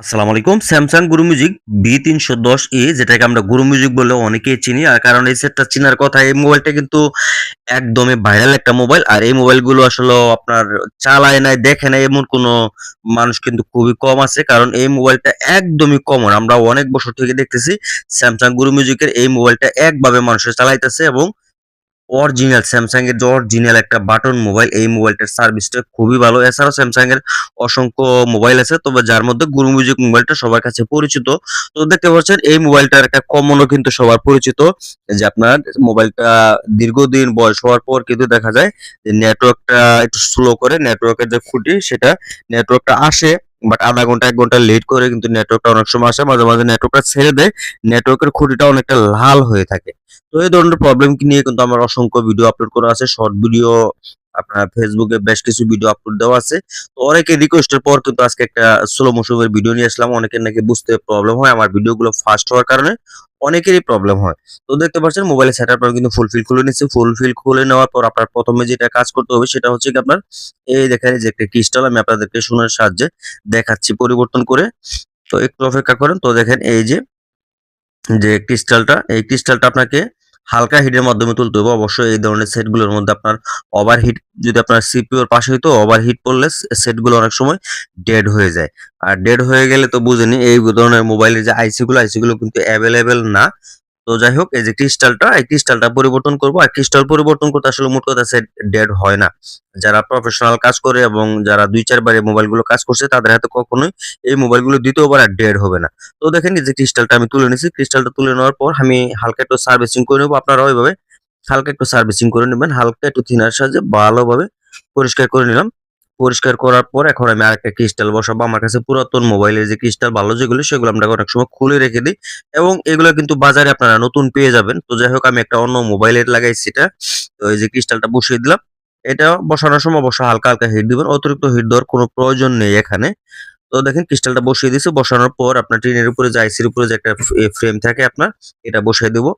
আসসালামু আলাইকুম। Samsung Guru music be তিনশো দশ এ যেটাকে আমরা গুরু মিউজিক বলে অনেকেই চিনি, আর কারণ এই সেটটা চিনার কথা, এই মোবাইলটা কিন্তু একদমই ভাইরাল একটা মোবাইল আর এই মোবাইলগুলো আসলে আপনার চালায় নাই, দেখে নাই, এমন কোনো মানুষ কিন্তু খুবই কম আছে, কারণ এই মোবাইলটা একদমই কমন আমরা অনেক বছর থেকে দেখতেছি স্যামসাং গুরু মিউজিকের এই মোবাইলটা একভাবে মানুষের চালাইতেছে এবং অরিজিনাল স্যামসাং এর যে অরিজিনাল একটা বাটন মোবাইল এই মোবাইলটার সার্ভিসটা খুবই ভালো। এছাড়াও স্যামসাং এর অসংখ্য মোবাইল আছে, তবে যার মধ্যে গুরু মিউজিক মোবাইলটা সবার কাছে পরিচিত। তো দেখতে পাচ্ছেন, এই মোবাইলটার একটা কমনও কিন্তু সবার পরিচিত। যে আপনার মোবাইলটা দীর্ঘদিন বয়স হওয়ার পর কিন্তু দেখা যায় যে নেটওয়ার্কটা একটু স্লো করে নেটওয়ার্কের যে খুঁটি, সেটা নেটওয়ার্কটা আসে। বাট আধা ঘণ্টা, এক ঘণ্টা লেট করে কিন্তু নেটওয়ার্কটা অনেক সময় আসে। মাঝে মাঝে নেটওয়ার্কটা ছেড়ে দেয়। নেটওয়ার্কের খুঁটিটা অনেকটা লাল হয়ে থাকে। তো এই ধরনের প্রবলেম নিয়ে কিন্তু আমার অসংখ্য ভিডিও আপলোড করা আছে। শর্ট ভিডিও আপনার ফেসবুকে বেশ কিছু ভিডিও আপলোড দেওয়া আছে। তো অনেকে রিকোয়েস্টের পর কিন্তু আজকে একটা স্লো মোশনের ভিডিও নিয়ে আসলাম। অনেকের নাকি বুঝতে প্রবলেম হয়। আমার ভিডিওগুলো ফাস্ট হওয়ার কারণে অনেকেরই প্রবলেম হয়। তো দেখতে পাচ্ছেন মোবাইলের সেট আপ কিন্তু ফুলফিল খুলে নিচ্ছে ফুলফিল খুলে নেওয়ার পর আপনার প্রথমে যেটা কাজ করতে হবে সেটা হচ্ছে কি আপনার, এই দেখেন যে একটা ক্রিস্টাল আমি আপনাদেরকে শোনার সাহায্যে দেখাচ্ছি পরিবর্তন করে। তো একটু অপেক্ষা করেন। তো দেখেন এই যে যে ক্রিস্টালটা এই ক্রিস্টালটা আপনাকে হালকা হিটের মাধ্যমে তুলতে হবে অবশ্যই এই ধরনের সেটগুলোর মধ্যে আপনার ওভার হিট যদি আপনার সিপিওর পাশে হইতো ওভার হিট পড়লে সেটগুলো অনেক সময় ডেড হয়ে যায়। আর ডেড হয়ে গেলে তো বুঝেনি, এই ধরনের মোবাইলের যে আইসিগুলো আইসিগুলো আইসি গুলো কিন্তু অ্যাভেলেবেল না। তো যাই হোক, এই যে ক্রিস্টালটা, এই ক্রিস্টালটা পরিবর্তন করব। আর ক্রিস্টাল পরিবর্তন করতে আসলে মোট কথা সেট ডেড হয় না। যারা প্রফেশনাল কাজ করে এবং যারা দুই চারবার এই মোবাইলগুলো কাজ করছে, তাদের হাতে কখনোই এই মোবাইলগুলো দ্বিতীয়বার আর ডেড হবে না। তো দেখেন এই যে ক্রিস্টালটা আমি তুলে নিয়েছি ক্রিস্টালটা তুলে নেওয়ার পর আমি হালকা একটু সার্ভিসিং করে নেব। আপনারা ওইভাবে হালকা একটু সার্ভিসিং করে নেবেন। হালকা একটু থিনার সাহায্যে ভালোভাবে পরিষ্কার করে নিলাম। পরিষ্কার করার পর এখন আমি আরেকটা ক্রিস্টাল বসাবো। আমার কাছে পুরাতন মোবাইলের যে ক্রিস্টাল ভালো যেগুলো, সেগুলো আমরা অনেক সময় খুলে রেখে দিই। এবং এগুলো কিন্তু বাজারে আপনারা নতুন পেয়ে যাবেন। তো যাই হোক, আমি একটা অন্য মোবাইলের লাগাইছি এটা। তো এই যে ক্রিস্টালটা বসিয়ে দিলাম। এটা বসানোর সময় অবশ্য হালকা হালকা হিট দিবেন। অতিরিক্ত হিট দেওয়ার কোনো প্রয়োজন নেই এখানে। তো দেখেন ক্রিস্টালটা বসিয়ে দিয়েছি। বসানোর পর আপনার ট্রেনের উপরে যে আইসির উপরে যে একটা ফ্রেম থাকে আপনার, এটা বসিয়ে দেবো।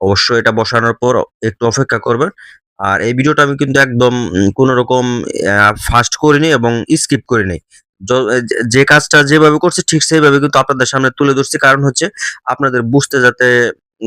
অবশ্যই এটা বসানোর পর একটু অপেক্ষা করবেন। আর এই ভিডিওটা আমি কিন্তু একদম কোন রকম ফাস্ট করিনি এবং স্কিপ করিনি। য- কাজটা যেভাবে করছি ঠিক সেইভাবে কিন্তু আপনাদের সামনে তুলে ধরছি। কারণ হচ্ছে আপনাদের বুঝতে যাতে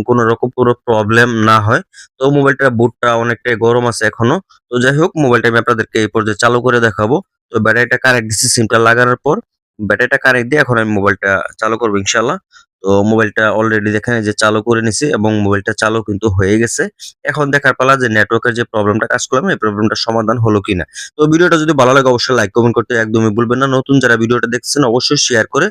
কোনো রকম কোনো প্রবলেম না হয়। তো মোবাইলটার বুটটা অনেকটাই গরম আছে এখনও। তো যাই হোক, মোবাইলটা আমি আপনাদেরকে এই পর্যায়ে চালু করে দেখাবো। তো ব্যাটারিটা কানেক্ট দিচ্ছি সিমটা লাগানোর পর। ব্যাটারিটা কানেক্ট দিয়ে এখন আমি মোবাইলটা চালু করব ইনশাল্লাহ তো মোবাইলটা অলরেডি দেখেন যে চালু করে নিছি এবং মোবাইলটা চালু কিন্তু হয়ে গেছে। এখন দেখার পালা যে নেটওয়ার্কের যে প্রবলেমটা কাজ করলাম, এই প্রবলেমটা সমাধান হলো কিনা। তো ভিডিওটা যদি ভালো লাগে, অবশ্যই লাইক কমেন্ট করতে একদমই ভুলবেন না। নতুন যারা ভিডিওটা দেখছেন অবশ্যই শেয়ার করে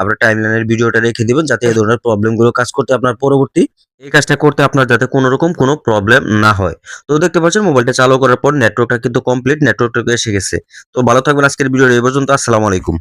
আপনার টাইমলাইনের ভিডিওটা রেখে দিবেন, যাতে এই ধরনের প্রবলেমগুলো কাজ করতে আপনার পরবর্তী এই কাজটা করতে আপনার যাতে কোনো রকম কোনো প্রবলেম না হয়। তো দেখতে পাচ্ছেন, মোবাইলটা চালু করার পর নেটওয়ার্কটা কিন্তু কমপ্লিট নেটওয়ার্কটা এসে গেছে। তো ভালো থাকবেন, আজকের ভিডিও এই পর্যন্ত। আসসালামু আলাইকুম।